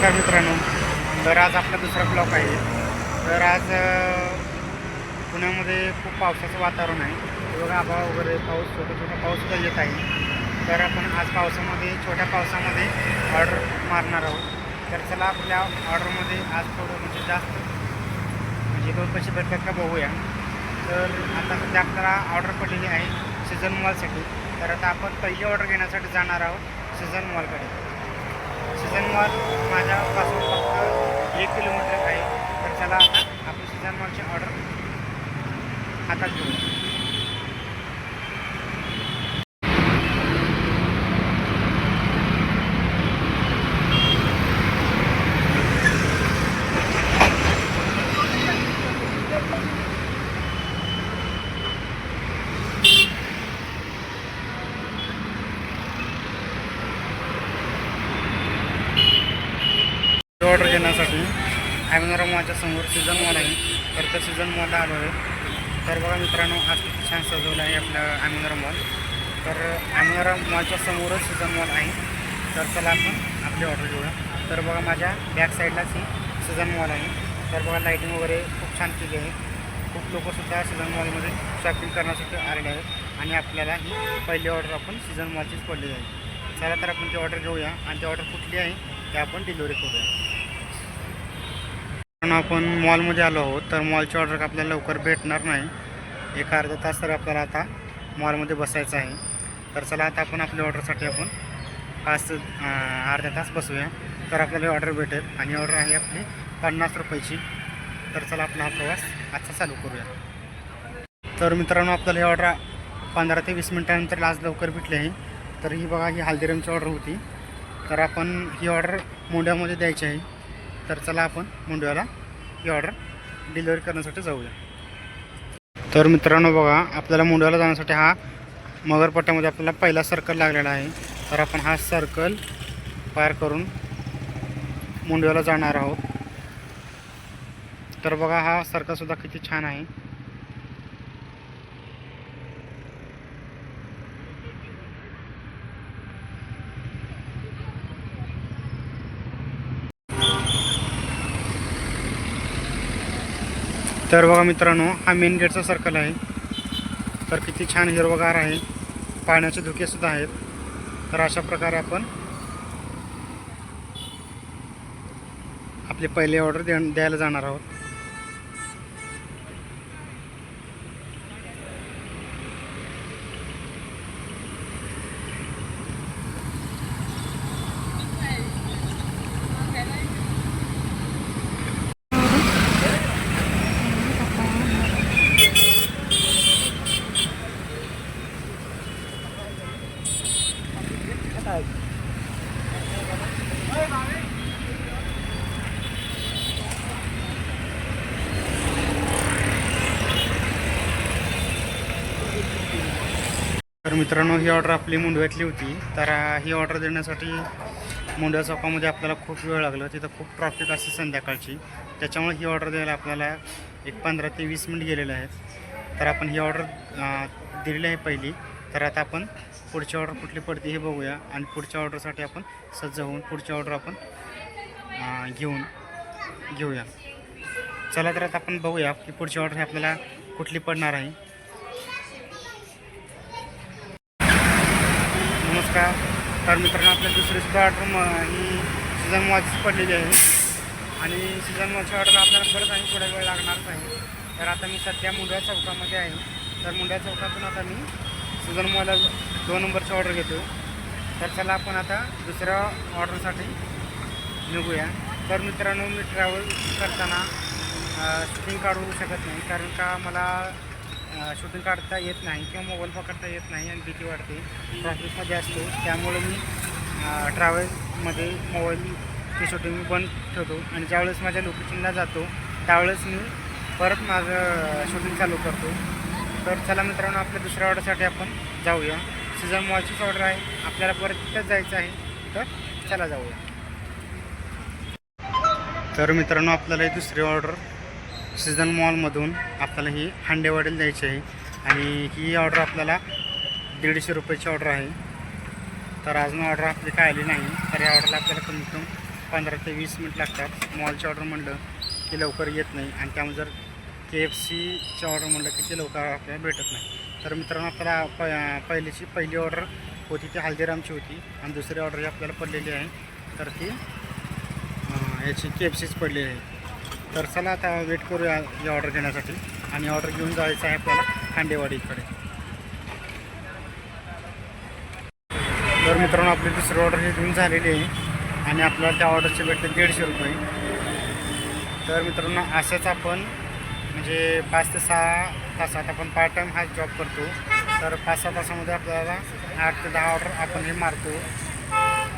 नमस्कार मित्रांनो. तर आज आपला दुसरा ब्लॉक आहे. तर आज पुण्यामध्ये खूप पावसाचं वातावरण आहे. बघा आभाळ वगैरे पाऊस छोटा छोटा पाऊस सुद्धा येत आहे. तर आपण आज पावसामध्ये छोट्या पावसामध्ये ऑर्डर मारणार आहोत. तर चला आपल्या ऑर्डरमध्ये आज थोडं म्हणजे जास्त म्हणजे दोन पैसे भेटतात का बघूया. तर आता सध्या आपल्याला ऑर्डर पडलेली आहे सीझन मॉलसाठी तर आता आपण पहिली ऑर्डर घेण्यासाठी जाणार आहोत सीझन मॉलकडे सीझन मॉल माझ्यापासून फक्त एक किलोमीटर आहे. तर चला आता आपण सीझन मॉलची ऑर्डर हातात घेऊ ऑर्डर घेण्यासाठी ॲमेझॉन मॉलच्या समोर सीझन मॉल आहे. तर त्या सीझन मॉलला आलो आहे. तर बघा मित्रांनो आज किती छान सजवलं आहे आपलं ॲमेझॉन मॉल तर ॲमेझॉन मॉलच्या समोरच सीझन मॉल आहे. तर चला आपण आपली ऑर्डर घेऊया. तर बघा माझ्या बॅक साईडलाच ही सीझन मॉल आहे. तर बघा लाईटिंग वगैरे खूप छान केली आहे. खूप लोकंसुद्धा सीझन मॉलमध्ये शॉपिंग करण्यासाठी आलेले आहेत. आणि आपल्याला ही पहिली ऑर्डर आपण सीझन मॉलचीच पडलेली आहे. चला तर आपण ती ऑर्डर घेऊया. आणि ती ऑर्डर कुठली आहे ते आपण डिलिव्हरी करूया. कारण आपण मॉलमध्ये आलो आहोत तर मॉलची ऑर्डर आपल्याला लवकर भेटणार नाही. एक अर्धा तास तर आपल्याला आता मॉलमध्ये बसायचं आहे. तर चला आता आपण आपल्या ऑर्डरसाठी आपण पाच अर्धा तास बसूया. तर आपल्याला ऑर्डर भेटेल आणि ऑर्डर आहे आपली पन्नास रुपयाची. तर चला आपला हा प्रवास आजचा चालू करूया. तर मित्रांनो आपल्याला ही ऑर्डर पंधरा ते वीस मिनटानंतर आज लवकर भेटली आहे. तर ही बघा ही हल्दीरामची ऑर्डर होती. तर आपण ही ऑर्डर मोंड्यामध्ये द्यायची आहे. तर चला आपण मुंडव्याला ही ऑर्डर डिलिव्हरी करण्यासाठी जाऊया. तर मित्रांनो बघा आपल्याला मुंडव्याला जाण्यासाठी हा मगरपट्ट्यामध्ये आपल्याला पहिला सर्कल लागलेला आहे. तर आपण हा सर्कल पार करून मुंडव्याला जाणार आहोत. तर बघा हा सर्कलसुद्धा किती छान आहे. तर बघा मित्रांनो हा मेन गेटचा सर्कल आहे. तर किती छान हिरवगार आहे. पाण्याचे धुकेसुद्धा आहेत. तर अशा प्रकारे आपण आपली पहिली ऑर्डर द्या द्यायला जाणार आहोत. तर मित्रांनो ही ऑर्डर आपली मुंडव्यातली होती. तर ही ऑर्डर देण्यासाठी मुंडव्या चौकामध्ये आपल्याला खूप वेळ लागला. तिथं खूप ट्रॉफिक असते संध्याकाळची. त्याच्यामुळे ही ऑर्डर द्यायला आपल्याला एक पंधरा ते वीस मिनिट गेलेले आहेत. तर आपण ही ऑर्डर दिलेली आहे पहिली. तर आता आपण पुढची ऑर्डर कुठली पडते हे बघूया. आणि पुढच्या ऑर्डरसाठी आपण सज्ज होऊन पुढची ऑर्डर आपण घेऊन घेऊया. चला तर आता आपण बघूया की पुढची ऑर्डर आपल्याला कुठली पडणार आहे. नमस्कार. तर मित्रांनो आपल्या दुसरी सुद्धा ऑर्डर म ही सीझन मॉलचीच पडलेली आहे. आणि सीझन वॉचची ऑर्डर आपल्याला परत आणि थोडा वेळ लागणारच आहे. तर आता मी सध्या मुंड्या चौकामध्ये आहे. तर मुंड्या चौकातून आता मी सीझन मला दोन नंबरची ऑर्डर घेतो तर चला आपण आता दुसऱ्या ऑर्डरसाठी निघूया. तर मित्रांनो मी ट्रॅव्हल करताना शूटिंग काढू शकत नाही कारण का मला शूटिंग काढता येत नाही किंवा मोबाईल पकडता येत नाही आणि भीती वाढते ट्रॅफिकमध्ये असतो त्यामुळे मी ट्रॅव्हलमध्ये मोबाईलची शूटिंग बंद ठेवतो. आणि ज्यावेळेस माझ्या लोकेशनला जातो त्यावेळेस मी परत माझं शूटिंग चालू करतो. तर चला मित्रांनो आपल्या दुसऱ्या ऑर्डरसाठी आपण जाऊया. सीझन मॉलचीच ऑर्डर आहे. आपल्याला परत तिथंच जायचं आहे. तर चला जाऊया. तर मित्रांनो आपल्याला ही दुसरी ऑर्डर सीझन मॉलमधून आपल्याला ही हांडेवाडीला द्यायची आहे. आणि ही ऑर्डर आपल्याला दीडशे रुपयाची ऑर्डर आहे. तर अजून ऑर्डर आपली काय आली नाही तर या ऑर्डरला आपल्याला कमीत कमी पंधरा ते वीस मिनिट लागतात. मॉलची ऑर्डर म्हणलं की लवकर येत नाही. आणि त्यामुळे जर के एफ सीची ऑर्डर म्हणलं की ते लवकर आपल्याला भेटत नाही. तर मित्रांनो आपल्याला प पहिलीची पहिली ऑर्डर होती ती हल्दीरामची होती आणि दुसरी ऑर्डर ही आपल्याला पडलेली आहे. तर ती याची के एफ सीच पडलेली आहे. तर चला आता वेट करूया ही ऑर्डर घेण्यासाठी. आणि ऑर्डर घेऊन जायचं आहे आपल्याला खांडेवाडीकडे. तर मित्रांनो आपली दुसरी ऑर्डर ही घेऊन झालेली आहे. आणि आपल्याला त्या ऑर्डरचे भेटते दीडशे रुपये. तर मित्रांनो असंच आपण म्हणजे पाच ते सहा तासात आपण पार्ट टाईम हा जॉब करतो. तर पाच सहा तासामध्ये आपल्याला आठ ते दहा ऑर्डर आपण हे मारतो.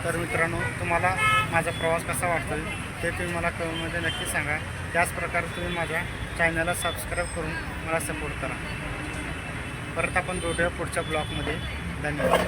तर मित्रांनो तुम्हाला माझा प्रवास कसा वाटतो ते तुम्ही मला कमेंटमध्ये नक्की सांगा. त्याचप्रकारे तुम्ही माझ्या चॅनलला सबस्क्राईब करून मला सपोर्ट करा. परत आपण भेटूया पुढच्या ब्लॉगमध्ये धन्यवाद.